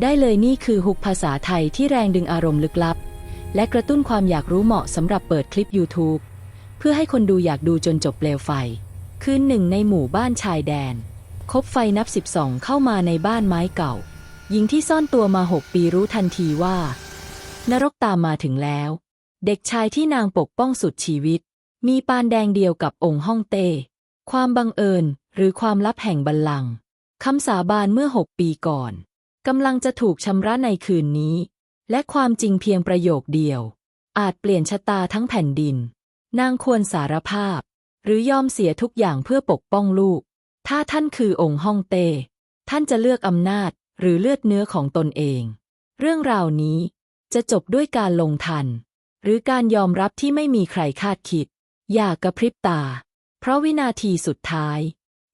ได้เลยนี่คือฮุกภาษาไทยที่แรงดึงอารมณ์ลึกลับ และกระตุ้นความอยากรู้เหมาะสำหรับเปิดคลิป YouTube เพื่อให้คนดูอยากดูจนจบเปลวไฟ คืนหนึ่งในหมู่บ้านชายแดน คบไฟนับสิบสองเข้ามาในบ้านไม้เก่า หญิงที่ซ่อนตัวมาหกปีรู้ทันทีว่า นรกตามมาถึงแล้ว เด็กชายที่นางปกป้องสุดชีวิต มีปานแดงเดียวกับองค์ฮ่องเต้ ความบังเอิญหรือความลับแห่งบัลลังก์คำสาบานเมื่อหกปีก่อน กำลังจะถูกชำระในคืนนี้ และความจริงเพียงประโยคเดียว อาจเปลี่ยนชะตาทั้งแผ่นดิน นางควรสารภาพ หรือยอมเสียทุกอย่างเพื่อปกป้องลูก ถ้าท่านคือองค์ฮ่องเต้ ท่านจะเลือกอำนาจหรือเลือดเนื้อของตนเอง เรื่องราวนี้จะจบด้วยการลงทัน หรือการยอมรับที่ไม่มีใครคาดคิด อย่ากระพริบตา เพราะวินาทีสุดท้าย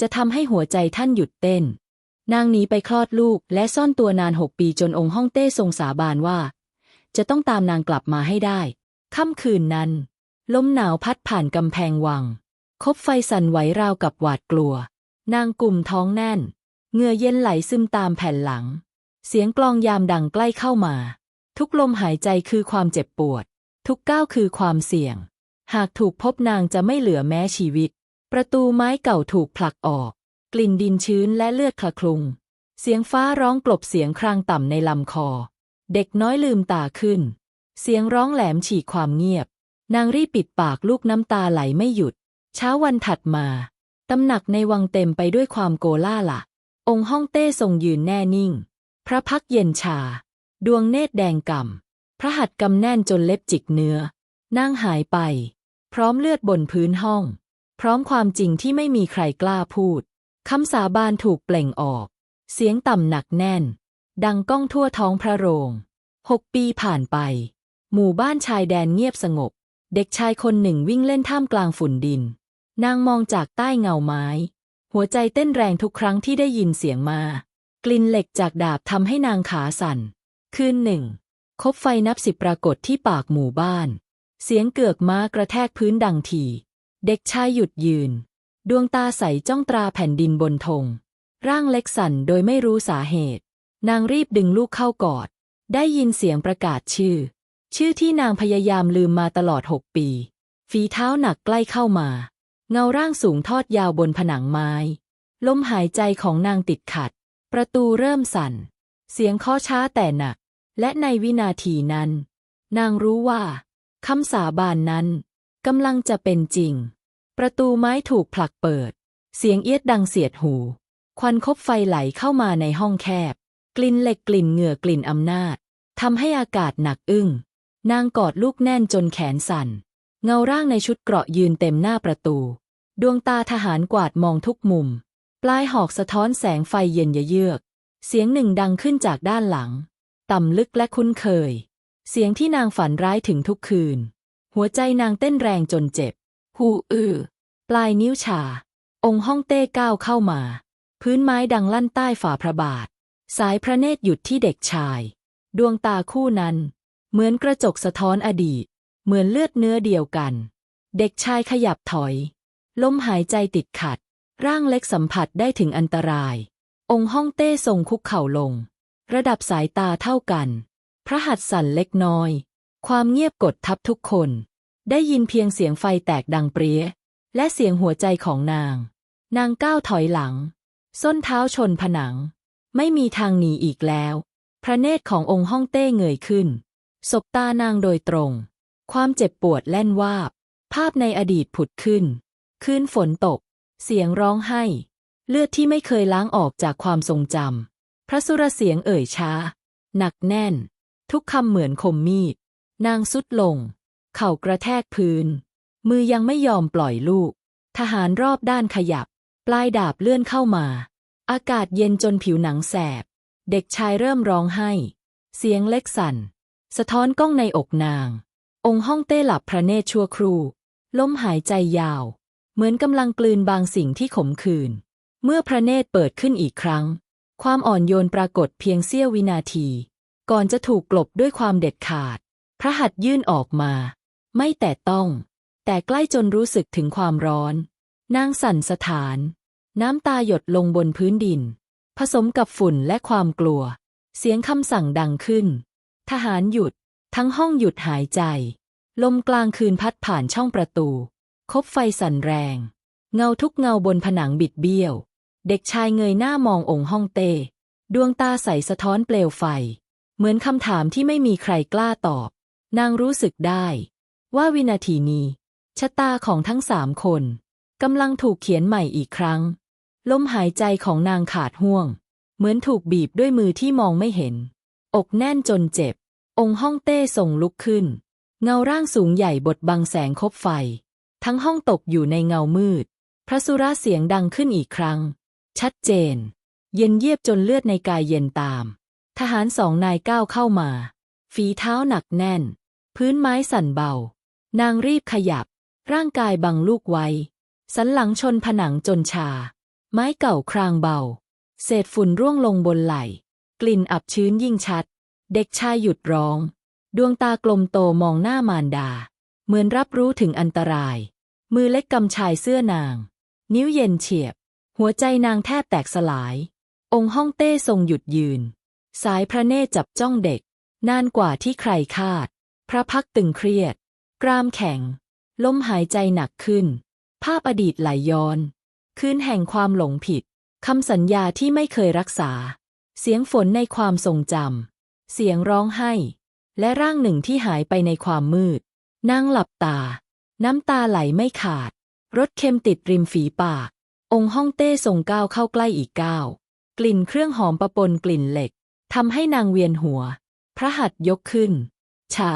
จะทำให้หัวใจท่านหยุดเต้น นางหนีไปคลอดลูกและซ่อนตัวนานหกปีจนองค์ฮ่องเต้ทรงสาบานว่า จะต้องตามนางกลับมาให้ได้ ค่ำคืนนั้น ลมหนาวพัดผ่านกำแพงวัง คบไฟสั่นไหวราวกับหวาดกลัว นางกลุ่มท้องแน่นเหงื่อเย็นไหลซึมตามแผ่นหลัง เสียงกลองยามดังใกล้เข้ามา ทุกลมหายใจคือความเจ็บปวด ทุกก้าวคือความเสี่ยง หากถูกพบนางจะไม่เหลือแม้ชีวิต ประตูไม้เก่าถูกผลักออก กลิ่นดินชื้นและเลือดคละคลุง เสียงฟ้าร้องกลบเสียงครางต่ำในลำคอ เด็กน้อยลืมตาขึ้น เสียงร้องแหลมฉีกความเงียบ นางรีบปิดปากลูกน้ำตาไหลไม่หยุด เช้าวันถัดมาตำหนักในวังเต็มไปด้วยความโกล่าละองค์ฮ่องเต้ทรงยืนแน่นิ่ง พระพักเย็นชา ดวงเนตรแดงก่ำพระหัตถ์กำแน่นจนเล็บจิกเนื้อนางหายไป พร้อมเลือดบนพื้นห้อง พร้อมความจริงที่ไม่มีใครกล้าพูด คำสาบานถูกเปล่งออก เสียงต่ำหนักแน่น ดังก้องทั่วท้องพระโรงหกปีผ่านไป หมู่บ้านชายแดนเงียบสงบ เด็กชายคนหนึ่งวิ่งเล่นท่ามกลางฝุ่นดิน นางมองจากใต้เงาไม้ หัวใจเต้นแรงทุกครั้งที่ได้ยินเสียงมา กลิ่นเหล็กจากดาบทำให้นางขาสั่น คืนหนึ่ง คบไฟนับสิบปรากฏที่ปากหมู่บ้าน เสียงเกือกม้ากระแทกพื้นดังที เด็กชายหยุดยืน ดวงตาใสจ้องตราแผ่นดินบนธง ร่างเล็กสั่นโดยไม่รู้สาเหตุ นางรีบดึงลูกเข้ากอด ได้ยินเสียงประกาศชื่อ ชื่อที่นางพยายามลืมมาตลอดหกปี ฝีเท้าหนักใกล้เข้ามา เงาร่างสูงทอดยาวบนผนังไม้ ลมหายใจของนางติดขัด ประตูเริ่มสั่น เสียงเคาะช้าแต่หนัก และในวินาทีนั้น นางรู้ว่าคำสาบานนั้นกำลังจะเป็นจริง ประตูไม้ถูกผลักเปิด เสียงเอียดดังเสียดหู ควันคบไฟไหลเข้ามาในห้องแคบ กลิ่นเหล็กกลิ่นเหงื่อกลิ่นอำนาจทำให้อากาศหนักอึ้ง นางกอดลูกแน่นจนแขนสั่น เงาร่างในชุดเกราะยืนเต็มหน้าประตู ดวงตาทหารกวาดมองทุกมุม ปลายหอกสะท้อนแสงไฟเย็นเยือก เสียงหนึ่งดังขึ้นจากด้านหลัง ต่ำลึกและคุ้นเคย เสียงที่นางฝันร้ายถึงทุกคืน หัวใจนางเต้นแรงจนเจ็บ หูอือปลายนิ้วชา องค์ฮ่องเต้ก้าวเข้ามา พื้นไม้ดังลั่นใต้ฝ่าพระบาท สายพระเนตรหยุดที่เด็กชาย ดวงตาคู่นั้น เหมือนกระจกสะท้อนอดีต เหมือนเลือดเนื้อเดียวกัน เด็กชายขยับถอย ลมหายใจติดขัด ร่างเล็กสัมผัสได้ถึงอันตราย องค์ฮ่องเต้ทรงคุกเข่าลง ระดับสายตาเท่ากัน พระหัตถ์สั่นเล็กน้อย ความเงียบกดทับทุกคน ได้ยินเพียงเสียงไฟแตกดังเปรี้ย และเสียงหัวใจของนาง นางก้าวถอยหลัง ส้นเท้าชนผนัง ไม่มีทางหนีอีกแล้ว พระเนตรขององค์ฮ่องเต้เงยขึ้น สบตานางโดยตรง ความเจ็บปวดแล่นวาบ ภาพในอดีตผุดขึ้น คืนฝนตก เสียงร้องไห้ เลือดที่ไม่เคยล้างออกจากความทรงจำ พระสุรเสียงเอ่ยช้า หนักแน่น ทุกคำเหมือนคมมีด นางสุดลง เข่ากระแทกพื้น มือยังไม่ยอมปล่อยลูก ทหารรอบด้านขยับ ปลายดาบเลื่อนเข้ามา อากาศเย็นจนผิวหนังแสบ เด็กชายเริ่มร้องไห้ เสียงเล็กสั่น สะท้อนกล้องในอกนาง องค์ห้องเต้หลับพระเนตรชั่วครู่ล้มหายใจยาว เหมือนกำลังกลืนบางสิ่งที่ขมขื่นเมื่อพระเนตรเปิดขึ้นอีกครั้ง ความอ่อนโยนปรากฏเพียงเสี้ยววินาที ก่อนจะถูกกลบด้วยความเด็ดขาด พระหัตถ์ยื่นออกมา ไม่แต่ต้อง แต่ใกล้จนรู้สึกถึงความร้อน นางสั่นสถาน น้ำตาหยดลงบนพื้นดิน ผสมกับฝุ่นและความกลัว เสียงคำสั่งดังขึ้น ทหารหยุด ทั้งห้องหยุดหายใจ ลมกลางคืนพัดผ่านช่องประตู คบไฟสั่นแรง เงาทุกเงาบนผนังบิดเบี้ยว เด็กชายเงยหน้ามององค์ห้องเต้ ดวงตาใสสะท้อนเปลวไฟ เหมือนคำถามที่ไม่มีใครกล้าตอบ นางรู้สึกได้ ว่าวินาทีนี้ ชะตาของทั้งสามคนกำลังถูกเขียนใหม่อีกครั้ง ลมหายใจของนางขาดห่วง เหมือนถูกบีบด้วยมือที่มองไม่เห็น อกแน่นจนเจ็บ องค์ห้องเต้ส่งลุกขึ้น เงาร่างสูงใหญ่บดบังแสงคบไฟ ทั้งห้องตกอยู่ในเงามืด พระสุราเสียงดังขึ้นอีกครั้ง ชัดเจน เย็นเยียบจนเลือดในกายเย็นตาม ทหารสองนายก้าวเข้ามา ฝีเท้าหนักแน่น พื้นไม้สั่นเบา นางรีบขยับ ร่างกายบังลูกไว้ สันหลังชนผนังจนชา ไม้เก่าครางเบา เศษฝุ่นร่วงลงบนไหล่กลิ่นอับชื้นยิ่งชัด เด็กชายหยุดร้อง ดวงตากลมโตมองหน้ามารดา เหมือนรับรู้ถึงอันตราย มือเล็กกำชายเสื้อนาง นิ้วเย็นเฉียบ หัวใจนางแทบแตกสลาย องค์ห้องเต้ทรงหยุดยืน สายพระเนตรจับจ้องเด็ก นานกว่าที่ใครคาด พระพักตึงเครียด กรามแข็ง ลมหายใจหนักขึ้น ภาพอดีตไหลย้อน คืนแห่งความหลงผิด คำสัญญาที่ไม่เคยรักษา เสียงฝนในความทรงจำ เสียงร้องไห้ และร่างหนึ่งที่หายไปในความมืด นั่งหลับตา น้ำตาไหลไม่ขาดรสเค็มติดริมฝีปาก องค์ห้องเต้ทรงก้าวเข้าใกล้อีกก้าว กลิ่นเครื่องหอมประปนกลิ่นเหล็กทำให้นางเวียนหัว พระหัตถ์ยกขึ้น ชา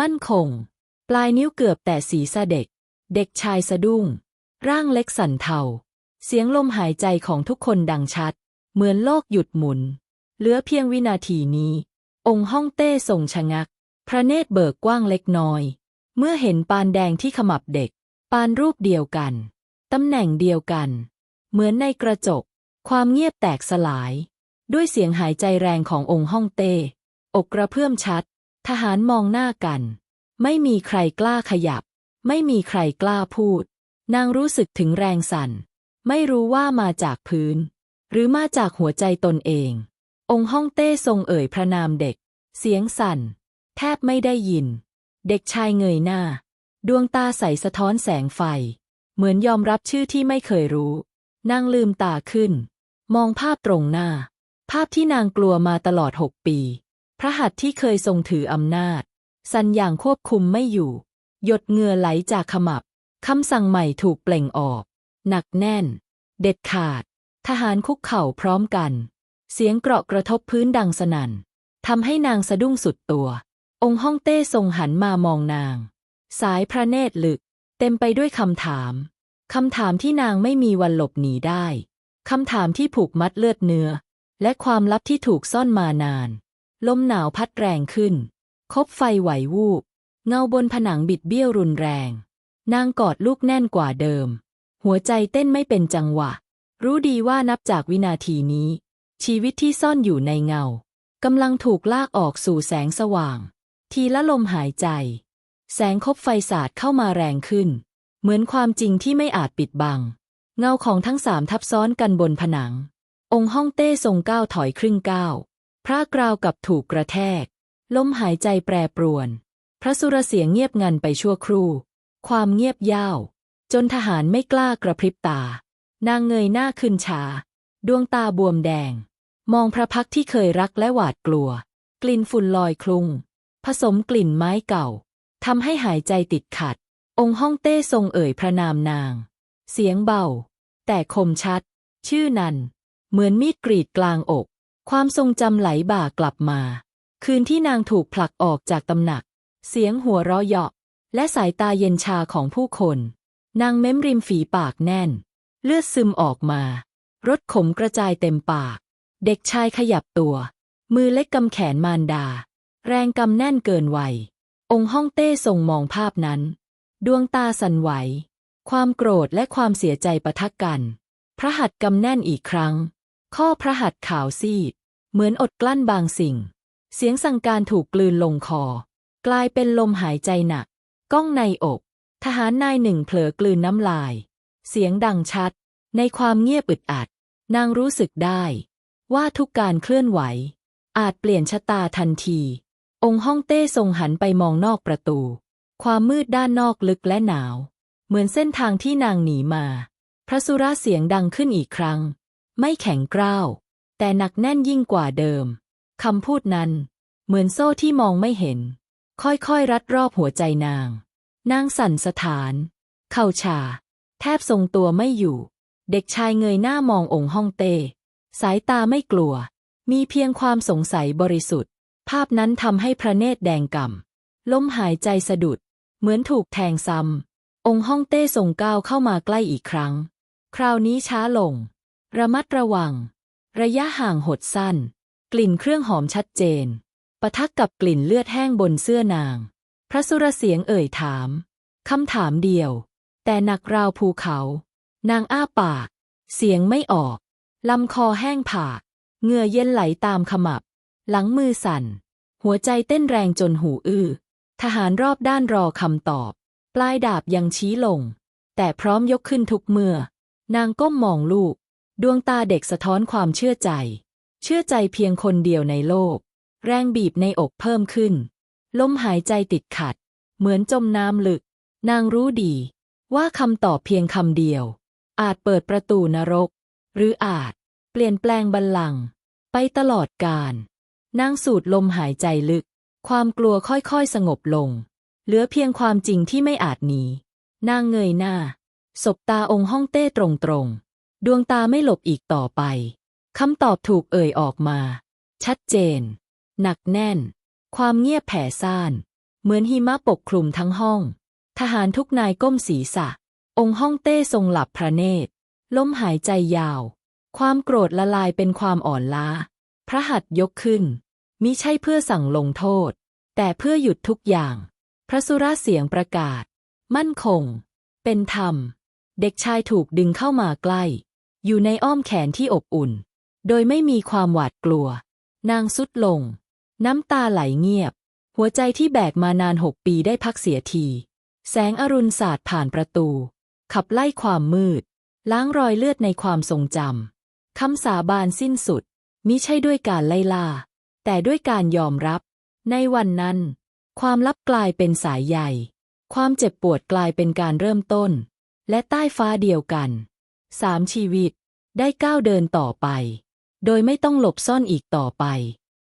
มั่นคง ปลายนิ้วเกือบแต่ศีรษะเด็ก เด็กชายสะดุ้ง ร่างเล็กสั่นเทา เสียงลมหายใจของทุกคนดังชัด เหมือนโลกหยุดหมุน เหลือเพียงวินาทีนี้ องค์ห้องเต้ทรงชะงัก พระเนตรเบิกกว้างเล็กน้อย เมื่อเห็นปานแดงที่ขมับเด็ก ปานรูปเดียวกัน ตำแหน่งเดียวกัน เหมือนในกระจก ความเงียบแตกสลาย ด้วยเสียงหายใจแรงขององค์ห้องเต้ อกกระเพื่อมชัด ทหารมองหน้ากัน ไม่มีใครกล้าขยับ ไม่มีใครกล้าพูด นางรู้สึกถึงแรงสั่น ไม่รู้ว่ามาจากพื้น หรือมาจากหัวใจตนเอง องค์ห้องเต้ทรงเอ่ยพระนามเด็ก เสียงสั่น แทบไม่ได้ยิน เด็กชายเงยหน้า ดวงตาใสสะท้อนแสงไฟ เหมือนยอมรับชื่อที่ไม่เคยรู้ นางลืมตาขึ้น มองภาพตรงหน้า ภาพที่นางกลัวมาตลอดหกปี พระหัตถ์ที่เคยทรงถืออำนาจ สันอย่างควบคุมไม่อยู่ หยดเหงื่อไหลจากขมับ คำสั่งใหม่ถูกเปล่งออก หนักแน่น เด็ดขาด ทหารคุกเข่าพร้อมกัน เสียงเกราะกระทบพื้นดังสนั่นทำให้นางสะดุ้งสุดตัว องค์ฮ่องเต้ทรงหันมามองนาง สายพระเนตรลึก เต็มไปด้วยคำถาม คำถามที่นางไม่มีวันหลบหนีได้ คำถามที่ผูกมัดเลือดเนื้อ และความลับที่ถูกซ่อนมานาน ลมหนาวพัดแรงขึ้น คบไฟไหววูบ เงาบนผนังบิดเบี้ยวรุนแรง นางกอดลูกแน่นกว่าเดิม หัวใจเต้นไม่เป็นจังหวะ รู้ดีว่านับจากวินาทีนี้ ชีวิตที่ซ่อนอยู่ในเงากำลังถูกลากออกสู่แสงสว่าง ทีละลมหายใจ แสงคบไฟสาดเข้ามาแรงขึ้น เหมือนความจริงที่ไม่อาจปิดบัง เงาของทั้งสามทับซ้อนกันบนผนัง องค์ฮ่องเต้ทรงก้าวถอยครึ่งก้าวพระกราวกับถูกกระแทก ลมหายใจแปรปรวน พระสุรเสียงเงียบงันไปชั่วครู่ ความเงียบย่าว จนทหารไม่กล้ากระพริบตา นางเงยหน้าขึ้นชา ดวงตาบวมแดง มองพระพักที่เคยรักและหวาดกลัว กลิ่นฝุ่นลอยคลุง ผสมกลิ่นไม้เก่าทำให้หายใจติดขัด องค์ฮ่องเต้ทรงเอ่ยพระนามนาง เสียงเบา แต่คมชัด ชื่อนัน เหมือนมีดกรีดกลางอก ความทรงจำไหลบ่ากลับมา คืนที่นางถูกผลักออกจากตำหนัก เสียงหัวเราะเยาะ และสายตาเย็นชาของผู้คน นางเม้มริมฝีปากแน่น เลือดซึมออกมารสขมกระจายเต็มปาก เด็กชายขยับตัว มือเล็กกำแขนมารดา แรงกำแน่นเกินวัย องค์ฮ่องเต้ทรงมองภาพนั้น ดวงตาสั่นไหว ความโกรธและความเสียใจปะทะกัน พระหัตถ์กำแน่นอีกครั้ง ข้อพระหัตถ์ขาวซีด เหมือนอดกลั้นบางสิ่ง เสียงสั่งการถูกกลืนลงคอ กลายเป็นลมหายใจหนัก ก้องในอก ทหารนายหนึ่งเผลอกลืนน้ำลาย เสียงดังชัด ในความเงียบอึดอัด นางรู้สึกได้ ว่าทุกการเคลื่อนไหว อาจเปลี่ยนชะตาทันที องค์ฮ่องเต้ทรงหันไปมองนอกประตู ความมืดด้านนอกลึกและหนาว เหมือนเส้นทางที่นางหนีมา พระสุรเสียงดังขึ้นอีกครั้ง ไม่แข็งกร้าว แต่หนักแน่นยิ่งกว่าเดิม คำพูดนั้น เหมือนโซ่ที่มองไม่เห็น ค่อยๆ รัดรอบหัวใจนาง นางสั่นสถาน เข่าชา แทบทรงตัวไม่อยู่ เด็กชายเงยหน้ามององค์ฮ่องเต้ สายตาไม่กลัว มีเพียงความสงสัยบริสุทธิ์ ภาพนั้นทำให้พระเนตรแดงก่ำลมหายใจสะดุด เหมือนถูกแทงซ้ำองค์ฮ่องเต้ทรงก้าวเข้ามาใกล้อีกครั้ง คราวนี้ช้าลง ระมัดระวัง ระยะห่างหดสั้น กลิ่นเครื่องหอมชัดเจน ปะทะกกับกลิ่นเลือดแห้งบนเสื้อนาง พระสุรเสียงเอ่ยถาม คำถามเดียว แต่หนักราวภูเขา นางอ้าปาก เสียงไม่ออก ลำคอแห้งผากเหงื่อเย็นไหลตามขมับ หลังมือสั่น หัวใจเต้นแรงจนหูอื้อ ทหารรอบด้านรอคำตอบ ปลายดาบยังชี้ลง แต่พร้อมยกขึ้นทุกเมื่อ นางก้มมองลูก ดวงตาเด็กสะท้อนความเชื่อใจ ชื่อใจเพียงคนเดียวในโลก แรงบีบในอกเพิ่มขึ้น ลมหายใจติดขัด เหมือนจมน้ำลึก นางรู้ดี ว่าคำตอบเพียงคำเดียว อาจเปิดประตูนรก หรืออาจ เปลี่ยนแปลงบัลลังก์ไปตลอดกาลนางสูดลมหายใจลึก ความกลัวค่อยๆสงบลง เหลือเพียงความจริงที่ไม่อาจหนีนางเงยหน้า สบตาองค์ฮ่องเต้ตรงๆ ดวงตาไม่หลบอีกต่อไป คำตอบถูกเอ่ยออกมา ชัดเจน หนักแน่น ความเงียบแผ่ซ่าน เหมือนหิมะปกคลุมทั้งห้อง ทหารทุกนายก้มศีรษะ องค์ฮ่องเต้ทรงหลับพระเนตรลมหายใจยาว ความโกรธละลายเป็นความอ่อนล้า พระหัตถ์ยกขึ้น มิใช่เพื่อสั่งลงโทษ แต่เพื่อหยุดทุกอย่าง พระสุรเสียงประกาศ มั่นคง เป็นธรรม เด็กชายถูกดึงเข้ามาใกล้ อยู่ในอ้อมแขนที่อบอุ่น โดยไม่มีความหวาดกลัว นางสุดลง น้ำตาไหลเงียบ หัวใจที่แบกมานานหกปีได้พักเสียที แสงอรุณสาดผ่านประตู ขับไล่ความมืด ล้างรอยเลือดในความทรงจำคำสาบานสิ้นสุด มิใช่ด้วยการไล่ล่า แต่ด้วยการยอมรับ ในวันนั้น ความลับกลายเป็นสายใยความเจ็บปวดกลายเป็นการเริ่มต้น และใต้ฟ้าเดียวกันสามชีวิตได้ก้าวเดินต่อไป โดยไม่ต้องหลบซ่อนอีกต่อไป